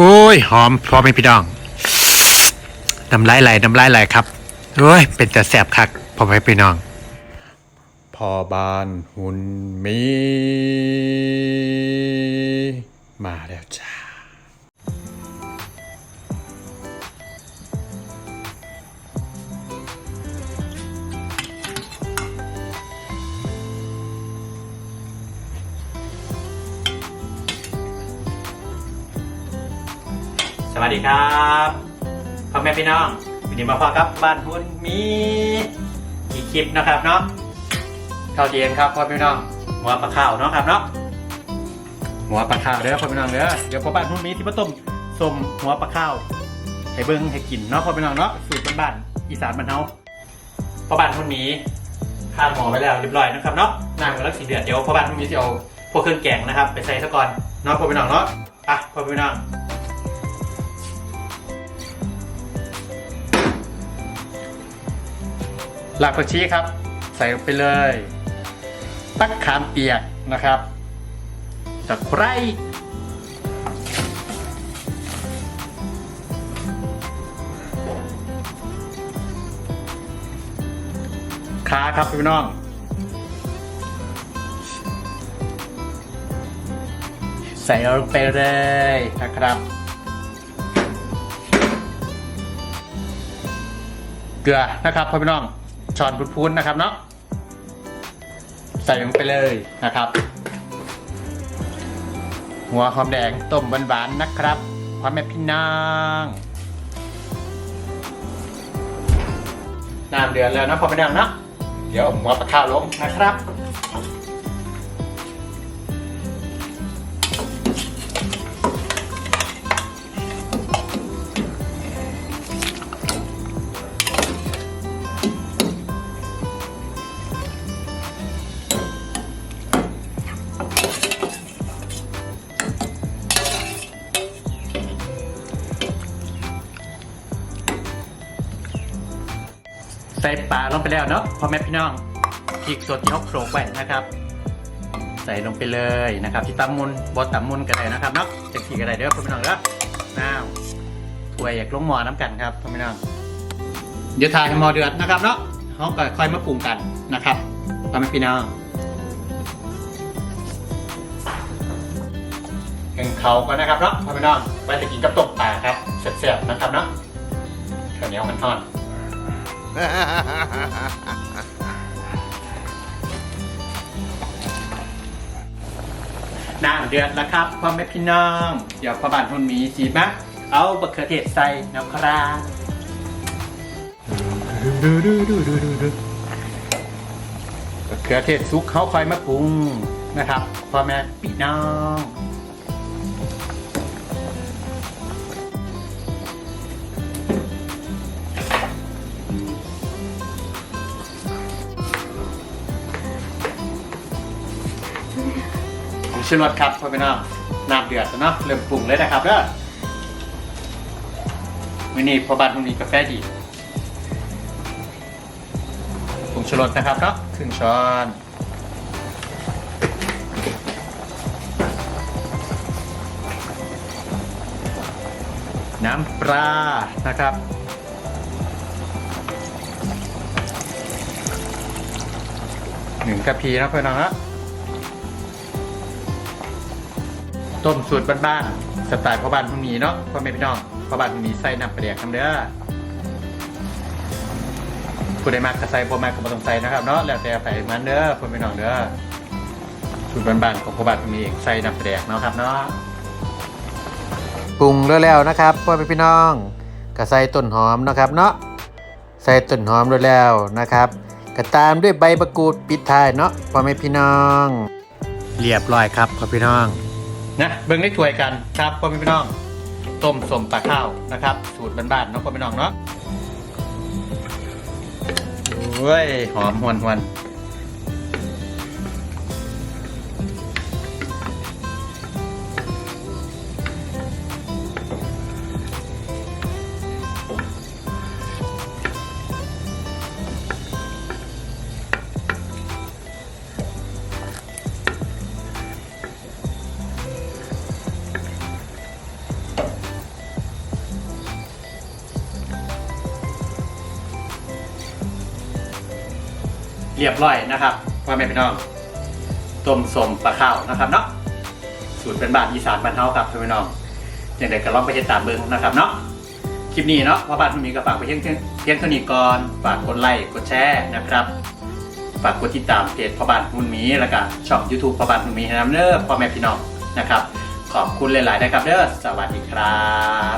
โอ้ย หอมพอไหม่พี่น้องน้ำลายไหลน้ำลายไหลครับโอ้ย เป็นแต่แสบคักพอไหม่พี่น้องพอบานหุ่นมี มาแล้วจ้า วัสดีครับพ่อแม่พี่น้องวันนี้มาพอครับบ้านหุ้นมีอีกคลิปนะครับเนาะข้าวเย็นครับพ่อพี่น้องหัวปลาข้าวเนาะครับเนาะหัวปลาข้าวเด้อพ่อพี่น้องเด้อเดี๋ยวพ่อบ้านหุ้นมีที่มาต้มสมหัวปลาข้าวให้เบิ้งให้กินเนาะพ่อพี่น้องเนาะสูตรบ้านๆอีสานบ้านเฮาพ่อบ้านหุ้นมีข้าวหมอไว้แล้วเรียบร้อยนะครับเนาะน้ำกำลังสีเดือดเดี๋ยวพ่อบ้านหุ้นมีจะเอาพวกเครื่องแกงนะครับ ไปใส่ซะก่อนเนาะพ่อพี่น้องเนาะอะพ่อพี่น้อง หลักผักชีครับ ใส่ลงไปเลยตักขามเปียกนะครับตะไคร้ขาครับพี่น้องใส่ลงไปเลยนะครับ เกลือนะครับพ่อพี่น้อง ช้อนพุ้นๆนะครับเนาะใส่ลงไปเลยนะครับ หัวหอมแดงต้มหวานๆนะครับพ่อแม่พี่น้องน้ำเดือดแล้วนะพ่อแม่น้องเนาะเดี๋ยวหัวปลาข้าวลงนะครับ ใส่ปลาลงไปแล้วเนาะพ่อแม่พี่น้องพริกสดที่เขาโขลกไว้นะครับ ใส่ลงไปเลยนะครับ ที่ตำมุนบดตำมุนกันเลยนะครับเนาะจะขี่กันเลยเด้อพ่อพี่น้องเด้อน้าวถ้วยอยากลงหม้อน้ำกันครับพ่อพี่น้องเดี๋ยวทายให้หม้อเดือดนะครับเนาะเขาก็ค่อยมาปรุงกันนะครับพ่อแม่พี่น้องเห็นเขาก็นะครับเนาะพ่อพี่น้องไปจะกินกับต้มปลาครับเสร็จๆนะครับเนาะข้าวเหนียวมันทอด น้ำเดือดแล้วครับพ่อแม่พี่น้อง เดี๋ยวพ่อบานทุนมีสีมะเอาบะเขือเทศใส่นะครับบะเขือเทศซุกเขาคอยมาปรุงนะครับพ่อแม่พี่น้อง ชื่อรถครับพ่อพี่น้องน้ำเดือดแล้วเนาะเริ่มปรุงเลยนะครับเด้อวันนี้พอบ้านตรงนี้กาแฟดีผงชูรสนะครับเนาะครึ่งช้อนน้ำปลานะครับ หนึ่งกะพีนะเพื่อนน้องนะ ต้มสูตรบ้านๆสไตล์พ่อบ้านพุ่งนี้เนาะพ่อแม่พี่น้องพ่อบ้านพุ่งนี้ใส่น้ำปลาแดกน้ำเด้อผู้ใดมากกระใส่พ่อมากก็บ่ต้องใส่นะครับเนาะแล้วแต่ใส่มันเด้อพ่อแม่พี่น้องเด้อสูตรบ้านๆของพ่อบ้านพุ่งนี้เองใส่น้ำปลาแดกเนาะครับเนาะปรุงแล้วแล้วนะครับพ่อแม่พี่น้องก็ใส่ต้นหอมนะครับเนาะใส่ต้นหอมแล้วแล้วนะครับก็ตามด้วยใบมะกรูดปิดท้ายเนาะพ่อแม่พี่น้อง เรียบร้อยครับพ่อพี่น้อง นะเบิ่งได้ถวยกันครับพ่อแม่พี่น้องต้มสมปลาข้าวนะครับ สูตรบ้านๆเนาะพ่อแม่พี่น้องเนาะโอ้ยหอมหวนหวน เรียบร้อยนะครับพ่อแม่พี่น้องต้มสมปลาข้าวนะครับเนาะสูตรเป็นบ้านอีสานบ้านเฮาครับพ่อแม่พี่น้องอย่างไรก็ลองไปเฮ็ดตามเบิ่งนะครับเนาะคลิปนี้เนาะว่าบ้านคุณมีก็ฝากไปเพียงเพียงเท่านี้ก่อนฝากกดไลค์กดแชร์นะครับฝากกดติดตามเพจพ่อบ้านคุณหมีแล้วก็ช่อง YouTube พ่อบ้านคุณหมีนำเด้อพ่อแม่พี่น้องนะครับ ขอบคุณหลายๆนะครับเด้อสวัสดีครับ